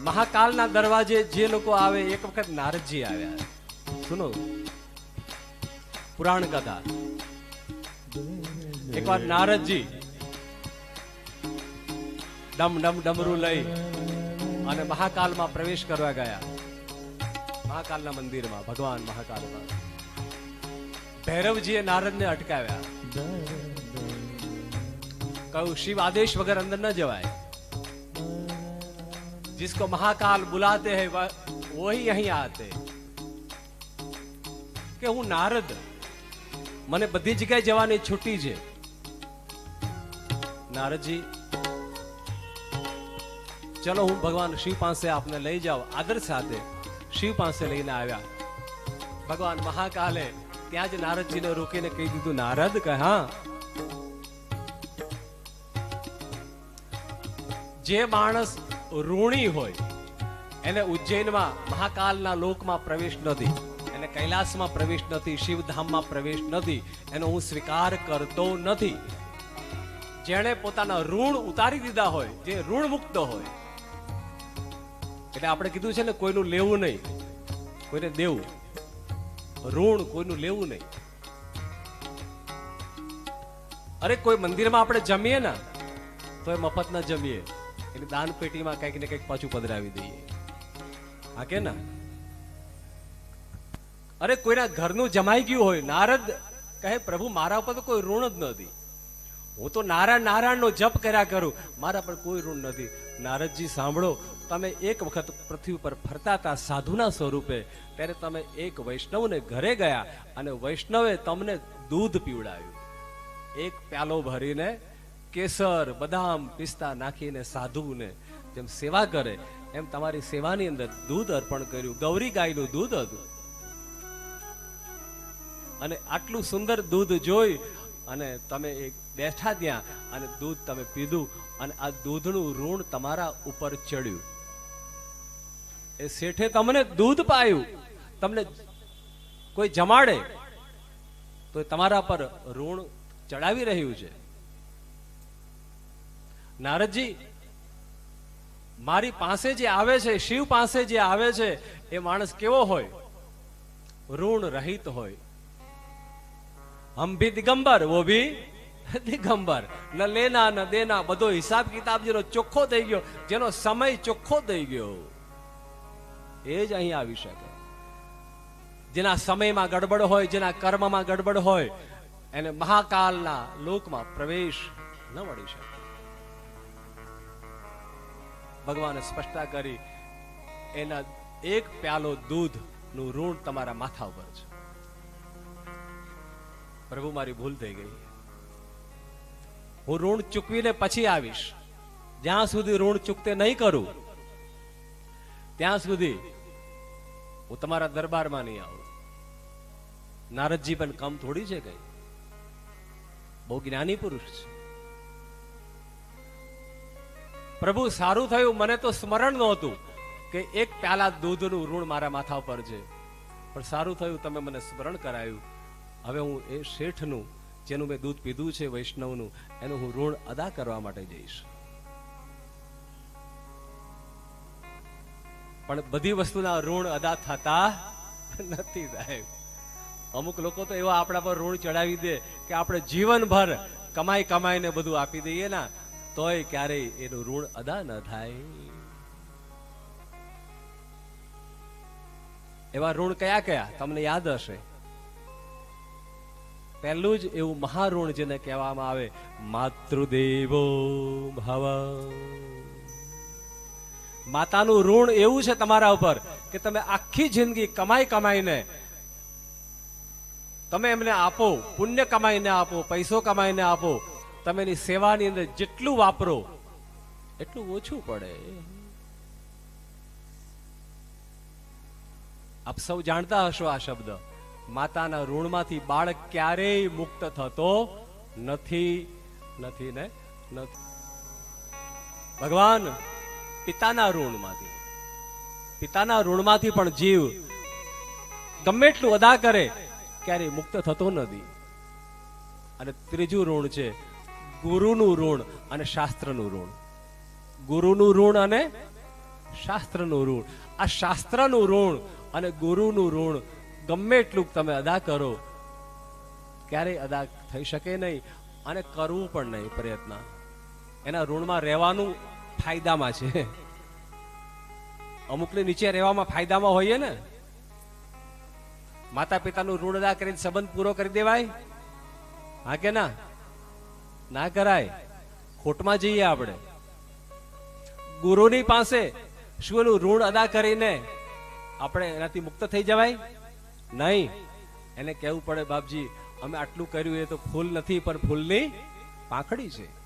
મહાકાલના દરવાજે જે લોકો આવે, એક વખત નારદજી આવ્યા. સુનો, પુરાણ કથા. એકવાર નારદજી ડમ ડમ ડમરું લઈ અને મહાકાલમાં પ્રવેશ કરવા ગયા. મહાકાલના મંદિરમાં, ભગવાન મહાકાલમાં. ભૈરવજીએ નારદને અટકાવ્યા. કહ્યું, શિવ આદેશ વગર અંદર ન જવાય. जिसको महाकाल बुलाते हैं वह वही અહીં આતે કે હું નારદ મને બધી જગ્યાએ જવાની છૂટી છે નારદજી ચલો હું ભગવાન શિવ પાસે આપને લઈ જાઉં આદર સાથે શિવ પાસે લઈને આવ્યા ભગવાન મહાકાલે ત્યાં જ નારદજીને રોકીને કહી દીધું નારદ કે હા જે માણસ ઋણી હોય, એને ઉજ્જૈનમાં, મહાકાલના લોકમાં પ્રવેશ નથી એને કૈલાસમાં પ્રવેશ નથી શિવધામમાં પ્રવેશ નથી એનો હું સ્વીકાર કરતો નથી. જેણે પોતાના ઋણ ઉતારી દીધા હોય, જે ઋણ મુક્ત હોય, એટલે આપણે કીધું છે ને, કોઈનું લેવું નહીં, કોઈને દેવું. ઋણ કોઈનું લેવું નહીં. અરે, કોઈ મંદિરમાં આપણે જમીએ ને તો એ મફત ના જમીએ. એટલે દાન પેટીમાં કંઈક ને કંઈક પાછું પધરાવી દઈએ. હા કે ના? અરે કોઈના ઘરનું જમાઈ ગયું હોય, નારદ કહે, પ્રભુ, મારા ઉપર તો કોઈ ઋણ જ નથી હું તો નારાયણ નારાયણનો જપ કર્યા કરું, મારા પર કોઈ ઋણ નથી નારદજી, સાંભળો, તમે એક વખત પૃથ્વી પર ફરતા હતા સાધુના સ્વરૂપે, ત્યારે તમે એક વૈષ્ણવને ઘરે ગયા અને વૈષ્ણવે તમને દૂધ પીવડાવ્યું. એક પ્યાલો ભરીને કેસર, બદામ પિસ્તા નાખીને સાધુને જેમ સેવા કરે, એમ તમારી સેવાની અંદર દૂધ અર્પણ કર્યું. ગૌરી ગાયનું દૂધ હતું. અને આટલું સુંદર દૂધ જોઈ અને તમે એક બેઠા ત્યાં અને દૂધ તમે પીધું અને આ દૂધનું ઋણ તમારા ઉપર ચડ્યું. એ શેઠે તમને દૂધ પાયું. તમને કોઈ જમાડે તો તમારા પર ઋણ ચડાવી રહ્યું છે. નારદજી, મારી પાસે જે આવે છે, શિવ પાસે જે આવે છે, એ માણસ કેવો હોય? ઋણ રહિત હોય. હમ દિગંબર, વો ભી દિગંબર. ન લેના, ન દેના, બધો હિસાબ કિતાબ જેનો ચોખ્ખો થઈ ગયો, જેનો સમય ચોખ્ખો થઈ ગયો. એ જ અહીં આવી શકે. જેના સમયમાં ગડબડ હોય, જેના કર્મમાં ગડબડ હોય, એને મહાકાલના લોકમાં પ્રવેશ ન મળી શકે. ભગવાને સ્પષ્ટતા કરી, એના એક પ્યાલો દૂધનું ઋણ તમારા માથા ઉપર છે. પ્રભુ, મારી ભૂલ થઈ ગઈ. હું ઋણ ચૂકવીને પછી આવીશ. જ્યાં સુધી ઋણ ચૂકતે નહીં કરું, ત્યાં સુધી હું તમારા દરબારમાં નહીં આવું. નારદજી પણ કમ થોડી છે કઈ. બહુ જ્ઞાની પુરુષ છે. પ્રભુ, સારું થયું. મને તો સ્મરણ નહોતું કે એક પ્યાલા દૂધનું ઋણ મારા માથા ઉપર છે. પણ સારું થયું, તમે મને સ્મરણ કરાયું. હવે હું એ શેઠનું, જેનું મેં દૂધ પીધું છે વૈષ્ણવનું, એનું હું ઋણ અદા કરવા માટે જઈશ. પણ બધી વસ્તુના ઋણ અદા થતા નથી સાહેબ. અમુક લોકો તો એવા આપણા પર ઋણ ચડાવી દે કે આપણે જીવનભર કમાઈ કમાઈને બધું આપી દઈએ ના. તોય ક્યારેય એનું ઋણ અદા ન થાય. એવા ઋણ કયા કયા? તમને યાદ હશે? પહેલું જ એવું મહાઋણ જેને કહેવામાં આવે, માતૃદેવો ભવ. માતાનું ઋણ એવું છે તમારા ઉપર કે તમે આખી જિંદગી કમાઈ કમાઈને તમે એમને આપો, પુણ્ય કમાઈને આપો, પૈસો કમાઈને આપો તમે એની સેવાની અંદર જેટલું વાપરો, એટલું ઓછું પડે. આપ સૌ જાણતા હશો આ શબ્દ. માતાના ઋણમાંથી બાળક ક્યારેય મુક્ત થતો નથી નથી ને? ભગવાન, પિતાના ઋણમાંથી. પિતાના ઋણમાંથી પણ જીવ ગમે એટલું અદા કરે, ક્યારેય મુક્ત થતો નથી. અને ત્રીજું ઋણ છે ગુરુનું ઋણ અને શાસ્ત્રનું ઋણ. ગુરુનું ઋણ અને શાસ્ત્રનું ઋણ. આ શાસ્ત્રનું ઋણ અને ગુરુનું ઋણ ગમે એટલું તમે અદા કરો, ક્યારેય અદા થઈ શકે નહીં અને કરવું પણ નહીં પ્રયત્ન. એના ઋણમાં રહેવાનું ફાયદામાં છે. અમુકને નીચે રહેવામાં ફાયદામાં હોઈએ ને? માતા પિતાનું ઋણ અદા કરીને સંબંધ પૂરો કરી દેવાય? હા કે ના? ના કરાય. ખોટમાં જઈએ આપણે. ગુરુની પાસે શું એનું ઋણ અદા કરીને આપણે એનાથી મુક્ત થઈ જવાય? નહીં. એને કહેવું પડે, બાપજી, અમે આટલું કર્યું એ તો ફૂલ નથી, પણ ફૂલની પાંખડી છે.